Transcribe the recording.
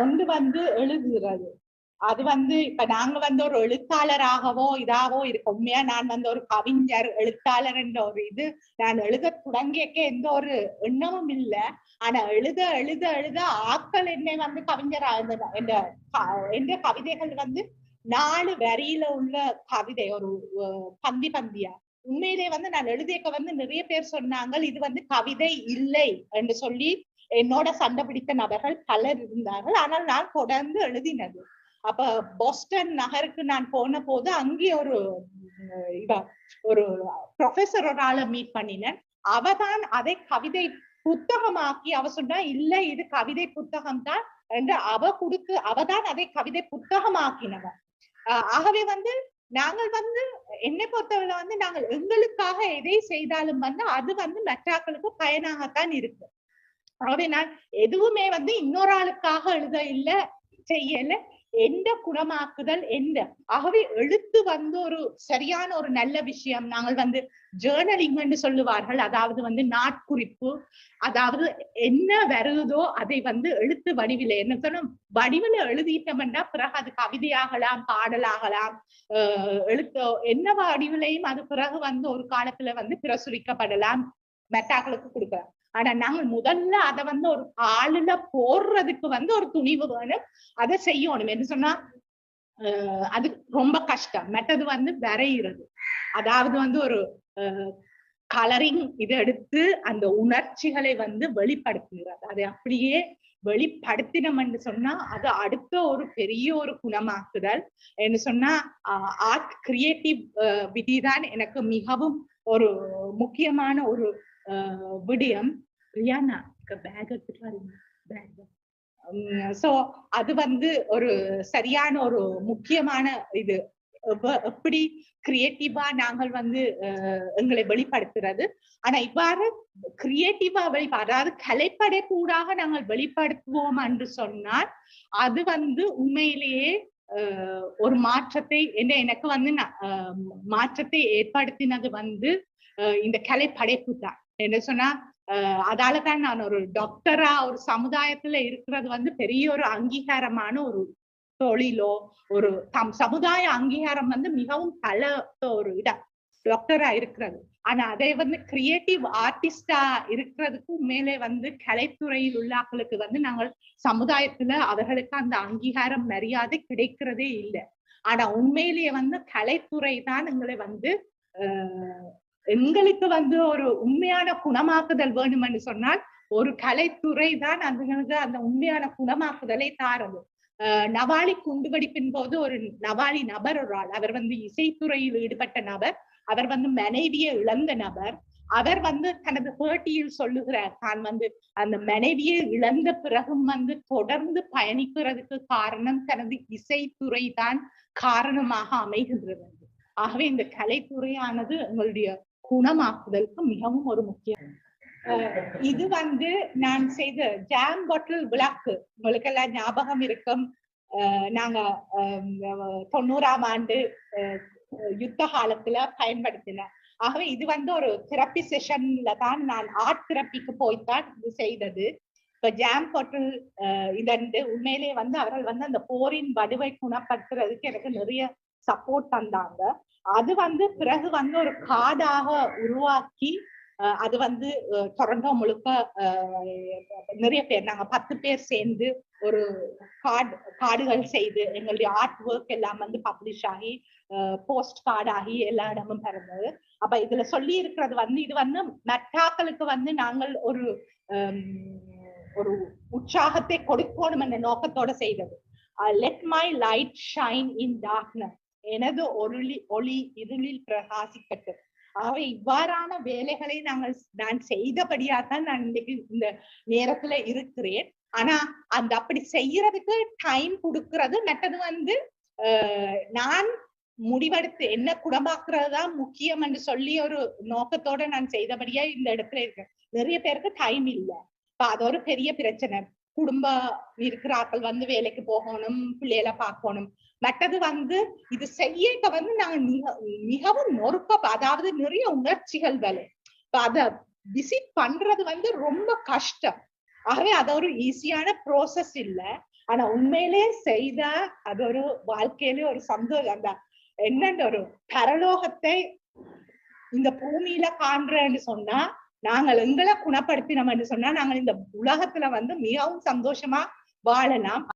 ஒன்று வந்து எழுதுகிறது. அது வந்து இப்ப நாங்க வந்து ஒரு எழுத்தாளராகவோ இதாவோ இருக்க உண்மையா நான் வந்து ஒரு கவிஞர் எழுத்தாளர் என்ற ஒரு இது நான் எழுத தொடங்கியக்க எந்த ஒரு எண்ணமும் இல்ல. ஆனா எழுத எழுத எழுத ஆக்கள் என்னை வந்து கவிஞர் என்ற என்ற கவிதைகள் வந்து நாலு வரியில உள்ள கவிதை ஒரு பந்தி பந்தியா. உண்மையிலே வந்து நான் எழுதியக்க வந்து நிறைய பேர் சொன்னாங்க இது வந்து கவிதை இல்லை என்று சொல்லி என்னோட சண்டை பிடித்த நபர்கள் பலர் இருந்தார்கள். ஆனால் நான் தொடர்ந்து எழுதினது. அப்ப போஸ்டன் நகருக்கு நான் போன போது அங்கே ஒரு இவ ஒரு ப்ரொஃபசர் ஒரு ஆளை மீட் பண்ணினேன். அவதான் அதை கவிதை புத்தகமாக்கி அவ சொன்னா இல்ல இது கவிதை புத்தகம் தான் என்று அவ கொடுத்து அவதான் அதை கவிதை புத்தகமாக்கினவ. ஆஹ் ஆகவே வந்து நாங்கள் வந்து என்னை பொறுத்தவரை வந்து நாங்கள் எங்களுக்காக எதை செய்தாலும் வந்து அது வந்து மற்றாக்களுக்கு பயனாகத்தான் இருக்கு. ஆகவே நான் எதுவுமே வந்து இன்னொரு ஆளுக்காக எழுத இல்ல செய்யல. எந்த குணமாக்குதல் எந்த? ஆகவே எழுத்து வந்து ஒரு சரியான ஒரு நல்ல விஷயம். நாங்கள் வந்து ஜேர்னலிங்னு சொல்லுவார்கள். அதாவது வந்து நாட்குறிப்பு. அதாவது என்ன வருதோ அதை வந்து எழுத்து வடிவில என்ன சொன்ன வடிவில எழுதிட்டோம்னா பிறகு அது கவிதையாகலாம் பாடலாகலாம். ஆஹ் என்ன வடிவிலையும் அது பிறகு வந்து ஒரு காலத்துல வந்து பிரசுரிக்கப்படலாம். மெட்டாக்களுக்கு கொடுக்கலாம். ஆனா நாங்கள் முதல்ல அதை வந்து ஒரு ஆளுல போடுறதுக்கு வந்து ஒரு துணிவு வேணும். அதை செய்யணும். என்ன சொன்னா ஆஹ் அது ரொம்ப கஷ்டம். மற்றது வந்து வரைகிறது அதாவது வந்து ஒரு கலரிங் இதை எடுத்து அந்த உணர்ச்சிகளை வந்து வெளிப்படுத்துகிறது அதை அப்படியே வெளிப்படுத்தினோம்னு சொன்னா அது அடுத்த ஒரு பெரிய ஒரு குணமாக்குதல். என்ன சொன்னா ஆர்ட் கிரியேட்டிவ் விதி தான் எனக்கு மிகவும் ஒரு முக்கியமான ஒரு விடயம். ரியானா பேக் எடுத்துட்டு வரீங்க. பேக் சோ அது வந்து ஒரு சரியான ஒரு முக்கியமான இது. எப்படி கிரியேட்டிவா நாங்கள் வந்து எங்களை வெளிப்படுத்துறது. ஆனா இவ்வாறு கிரியேட்டிவா வெளி அதாவது கலைப்படைப்பூடாக நாங்கள் வெளிப்படுத்துவோம் என்று சொன்னால் அது வந்து உண்மையிலேயே ஒரு மாற்றத்தை என்ன எனக்கு வந்து மாற்றத்தை ஏற்படுத்தினது வந்து இந்த கலைப்படைப்பு தான். என்ன சொன்னா அதால தான் நான் ஒரு டாக்டரா ஒரு சமுதாயத்துல இருக்கிறது வந்து பெரிய ஒரு அங்கீகாரமான ஒரு தொழிலோ ஒரு தம் சமுதாய அங்கீகாரம் வந்து மிகவும் பல ஒரு இடம் டாக்டரா இருக்கிறது. ஆனா அதை வந்து கிரியேட்டிவ் ஆர்டிஸ்டா இருக்கிறதுக்கு மேலே வந்து கலைத்துறையில் உள்ளாக்களுக்கு வந்து நாங்கள் சமுதாயத்துல அவர்களுக்கு அந்த அங்கீகாரம் மரியாதை கிடைக்கிறதே இல்லை. ஆனா உண்மையிலேயே வந்து கலைத்துறை தான் எங்களை வந்து ஆஹ் எங்களுக்கு வந்து ஒரு உண்மையான குணமாக்குதல் வேணும்னு சொன்னால் ஒரு கலைத்துறை தான் அதுங்களுக்கு அந்த உண்மையான குணமாக்குதலை தாரது. ஆஹ் நவாலி குண்டுவெடிப்பின் போது ஒரு நவாலி நபர் ஒரு ஆள் அவர் வந்து இசைத்துறையில் ஈடுபட்ட நபர் அவர் வந்து மனைவியை இழந்த நபர் அவர் வந்து தனது பேட்டியில் சொல்லுகிறார் தான் வந்து அந்த மனைவியை இழந்த பிறகும் வந்து தொடர்ந்து பயணிக்கிறதுக்கு காரணம் தனது இசைத்துறை தான் காரணமாக அமைகின்றது. ஆகவே இந்த கலைத்துறையானது எங்களுடைய குணமாக்குதலுக்கு மிகவும் ஒரு முக்கியம் இது வந்து நான் செய்த ஜாம் பாட்டில் விளக்கு. உங்களுக்கெல்லாம் ஞாபகம் இருக்கும். நாங்க தொண்ணூறாம் ஆண்டு யுத்த காலத்துல பயன்படுத்தின. ஆகவே இது வந்து ஒரு தெரப்பி செஷன்ல தான் நான் ஆர்ட் தெரப்பிக்கு போய்தான் இது செய்தது. இப்ப ஜாம் பாட்டில் இதண்டு உண்மையிலேயே வந்து அவர்கள் வந்து அந்த போரின் வடுவை குணப்படுத்துறதுக்கு எனக்கு நிறைய சப்போர்ட் தந்தாங்க. அது வந்து பிறகு வந்து ஒரு காடாக உருவாக்கி அஹ் அது வந்து அஹ் டொரண்டோ முழுக்க நிறைய பேர் நாங்க பத்து பேர் சேர்ந்து ஒரு கார்டு கார்டுகள் செய்து எங்களுடைய ஆர்ட் ஒர்க் எல்லாம் வந்து பப்ளிஷ் ஆகி போஸ்ட் கார்டு ஆகி எல்லா இடமும் பிறந்தது. அப்ப இதுல சொல்லி இருக்கிறது வந்து இது வந்து மெட்டாக்களுக்கு வந்து நாங்கள் ஒரு ஹம், ஒரு உற்சாகத்தை கொடுக்கணும் என்ற நோக்கத்தோட செய்தது. Let my light shine in darkness எனது ஒருளி ஒளி இருளில் பிரகாசிக்கட்டும். ஆகவே இவ்வாறான வேலைகளை நாங்கள் நான் செய்தபடியா தான் நான் இன்னைக்கு இந்த நேரத்துல இருக்கிறேன். ஆனா அந்த அப்படி செய்யறதுக்கு டைம் கொடுக்கறது மற்றது வந்து நான் முடிவெடுத்து என்ன குணமாக்குறது தான் முக்கியம் என்று சொல்லி ஒரு நோக்கத்தோட நான் செய்தபடியா இந்த இடத்துல இருக்கேன். நிறைய பேருக்கு டைம் இல்ல. இப்ப அது ஒரு பெரிய பிரச்சனை. குடும்பம் இருக்கிறார்கள் வந்து வேலைக்கு போகணும் பிள்ளைகளை பார்க்கணும். மற்றது வந்து இது செய்யக்க வந்து நாங்க மிக மிகவும் நொறுக்க அதாவது நிறைய உணர்ச்சிகள் வேலை அத விசிட் பண்றது வந்து ரொம்ப கஷ்டம். ஆகவே அது ஒரு ஈஸியான ப்ரோசஸ் இல்ல. ஆனா உண்மையிலே செய்த அது ஒரு வாழ்க்கையிலே ஒரு சந்தோஷம். அந்த என்னன்ற ஒரு பரலோகத்தை இந்த பூமியில காண்றேன்னு சொன்னா நாங்கள் எங்களை குணப்படுத்தினோம் என்று சொன்னா நாங்கள் இந்த உலகத்துல வந்து மிகவும் சந்தோஷமா வாழலாம்.